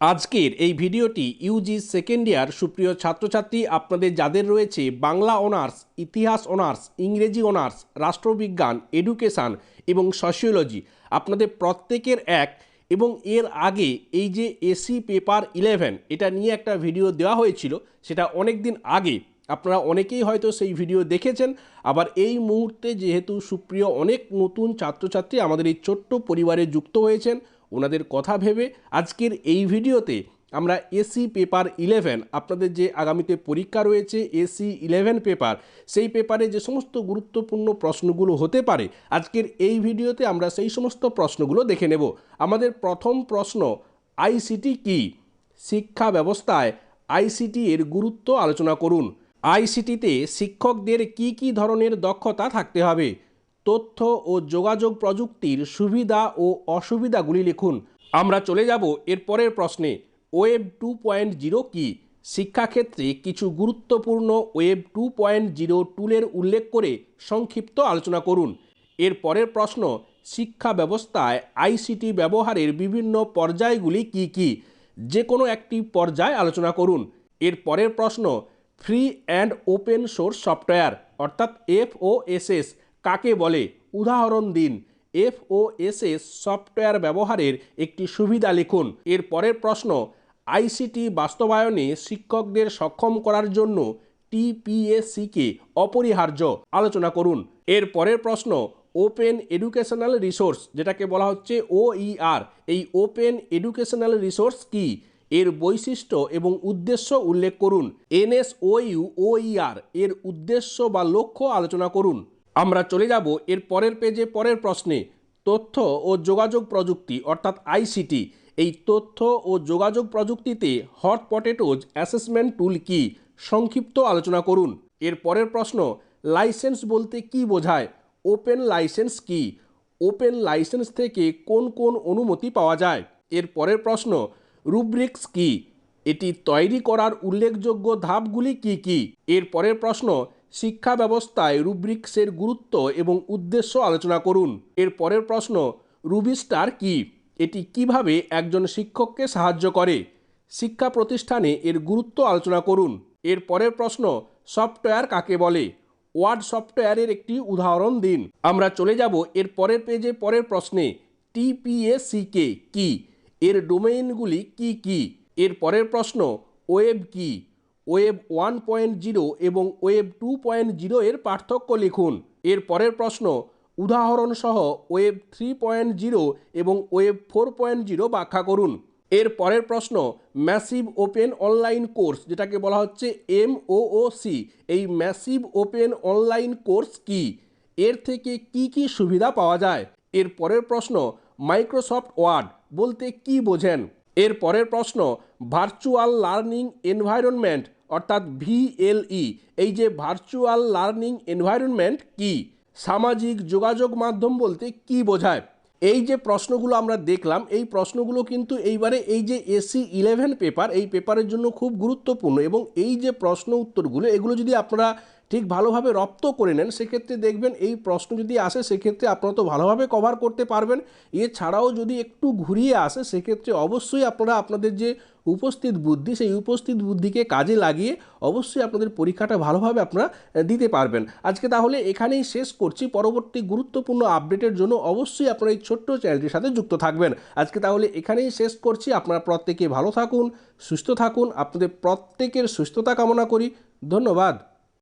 আজকের এই ভিডিওটি ইউজি সেকেন্ড ইয়ার সুপ্রিয় ছাত্রছাত্রী আপনাদের যাদের রয়েছে বাংলা অনার্স ইতিহাস অনার্স ইংরেজি অনার্স রাষ্ট্রবিজ্ঞান এডুকেশান এবং সোশিওলজি আপনাদের প্রত্যেকের এক এবং এর আগে এই যে এসি পেপার ইলেভেন এটা নিয়ে একটা ভিডিও দেওয়া হয়েছিল, সেটা অনেক দিন আগে। আপনারা অনেকেই হয়তো সেই ভিডিও দেখেছেন, আবার এই মুহূর্তে যেহেতু সুপ্রিয় অনেক নতুন ছাত্রছাত্রী আমাদের এই ছোট্ট পরিবারে যুক্ত হয়েছেন ওনাদের কথা ভেবে আজকের এই ভিডিওতে আমরা এসি পেপার ইলেভেন আপনাদের যে আগামীতে পরীক্ষা রয়েছে এসি ইলেভেন পেপার সেই পেপারে যে সমস্ত গুরুত্বপূর্ণ প্রশ্নগুলো হতে পারে, আজকের এই ভিডিওতে আমরা সেই সমস্ত প্রশ্নগুলো দেখে নেব। আমাদের প্রথম প্রশ্ন আইসিটি কি? শিক্ষা ব্যবস্থায় আইসিটি এর গুরুত্ব আলোচনা করুন। আইসিটিতে শিক্ষকদের কি কি ধরনের দক্ষতা থাকতে হবে? তথ্য ও যোগাযোগ প্রযুক্তির সুবিধা ও অসুবিধাগুলি লিখুন। আমরা চলে যাব এর পরের প্রশ্নে। ওয়েব টু পয়েন্ট জিরো কী? শিক্ষাক্ষেত্রে কিছু গুরুত্বপূর্ণ ওয়েব টু পয়েন্ট জিরো টুলের উল্লেখ করে সংক্ষিপ্ত আলোচনা করুন। এর পরের প্রশ্ন, শিক্ষা ব্যবস্থায় আইসিটি ব্যবহারের বিভিন্ন পর্যায়গুলি কি কি? যে কোনো একটি পর্যায় আলোচনা করুন। এর পরের প্রশ্ন, free and open source software অর্থাৎ এফওএসএস কাকে বলে? উদাহরণ দিন। এফ ও এফওএসএস সফটওয়্যার ব্যবহারের একটি সুবিধা লিখুন। এর পরের প্রশ্ন, আইসিটি বাস্তবায়নে শিক্ষকদের সক্ষম করার জন্য টিপিএসসিকে অপরিহার্য? আলোচনা করুন। এর পরের প্রশ্ন, ওপেন এডুকেশনাল রিসোর্স, যেটাকে বলা হচ্ছে ওইআর, এই ওপেন এডুকেশনাল রিসোর্স কি? এর বৈশিষ্ট্য এবং উদ্দেশ্য উল্লেখ করুন। এনএসওইউ, ওইআর, এর উদ্দেশ্য বা লক্ষ্য আলোচনা করুন। আমরা চলে যাব এর পরের পেজে পরের প্রশ্নে। তথ্য ও যোগাযোগ প্রযুক্তি, অর্থাৎ আইসিটি এই তথ্য ও যোগাযোগ প্রযুক্তিতে হট পটেটোজ অ্যাসেসমেন্ট টুল কি? সংক্ষিপ্ত আলোচনা করুন। এর পরের প্রশ্ন, লাইসেন্স বলতে কি বোঝায়? ওপেন লাইসেন্স কি? ওপেন লাইসেন্স থেকে কোন কোন অনুমতি পাওয়া যায়? এর পরের প্রশ্ন, রুব্রিক্স কি? এটি তৈরি করার উল্লেখযোগ্য ধাপগুলি কি কি? এর পরের প্রশ্ন শিক্ষা ব্যবস্থায় রুব্রিক্সের গুরুত্ব এবং উদ্দেশ্য আলোচনা করুন। এর পরের প্রশ্ন রুবিস্টার কি? এটি কীভাবে একজন শিক্ষককে সাহায্য করে? শিক্ষা প্রতিষ্ঠানে এর গুরুত্ব আলোচনা করুন। এর পরের প্রশ্ন, সফটওয়্যার কাকে বলে? ওয়ার্ড সফটওয়্যারের একটি উদাহরণ দিন। আমরা চলে যাব এর পরের পেজে পরের প্রশ্নে টিপিএসিকে কি? এর ডোমেইনগুলি কি কি? এর পরের প্রশ্ন, ওয়েব কি? ওয়েব ওয়ান পয়েন্ট জিরো এবং ওয়েব টু পয়েন্ট জিরো এর পার্থক্য লিখুন। এর পরের প্রশ্ন, উদাহরণসহ ওয়েব থ্রি পয়েন্ট জিরো এবং ওয়েব ফোর পয়েন্ট জিরো ব্যাখ্যা করুন। এর পরের প্রশ্ন, ম্যাসিভ ওপেন অনলাইন কোর্স, যেটাকে বলা হচ্ছে এম সি, এই ম্যাসিভ ওপেন অনলাইন কোর্স কি? এর থেকে কি কি সুবিধা পাওয়া যায়? এর পরের প্রশ্ন, মাইক্রোসফট ওয়ার্ড বলতে কি বোঝেন? এর পরের প্রশ্ন, ভার্চুয়াল লার্নিং এনভায়রনমেন্ট অর্থাৎ ভিএলই, এই যে ভার্চুয়াল লার্নিং এনভায়রনমেন্ট কি? সামাজিক যোগাযোগ মাধ্যম বলতে কি বোঝায়? এই যে প্রশ্নগুলো আমরা দেখলাম, এই প্রশ্নগুলো কিন্তু এইবারে এই যে এসি ইলেভেন পেপার এই পেপারের জন্য খুব গুরুত্বপূর্ণ এবং এই যে প্রশ্ন উত্তরগুলো, এগুলো যদি আপনারা ঠিক ভালোভাবে রপ্ত করে নেন, সেক্ষেত্রে দেখবেন এই প্রশ্ন যদি আসে, সেক্ষেত্রে আপনারা তো ভালোভাবে কভার করতে পারবেন। এছাড়াও যদি একটু ঘুরিয়ে আসে, সেক্ষেত্রে অবশ্যই আপনারা আপনাদের যে উপস্থিত বুদ্ধি, সেই উপস্থিত বুদ্ধিকে কাজে লাগিয়ে অবশ্যই আপনাদের পরীক্ষাটা ভালোভাবে আপনারা দিতে পারবেন। আজকে তাহলে এখানেই শেষ করছি। পরবর্তী গুরুত্বপূর্ণ আপডেটের জন্য অবশ্যই আপনারা এই ছোট্ট চ্যানেলটির সাথে যুক্ত থাকবেন। আজকে তাহলে এখানেই শেষ করছি। আপনারা প্রত্যেকে ভালো থাকুন, সুস্থ থাকুন। আপনাদের প্রত্যেকের সুস্থতা কামনা করি। ধন্যবাদ।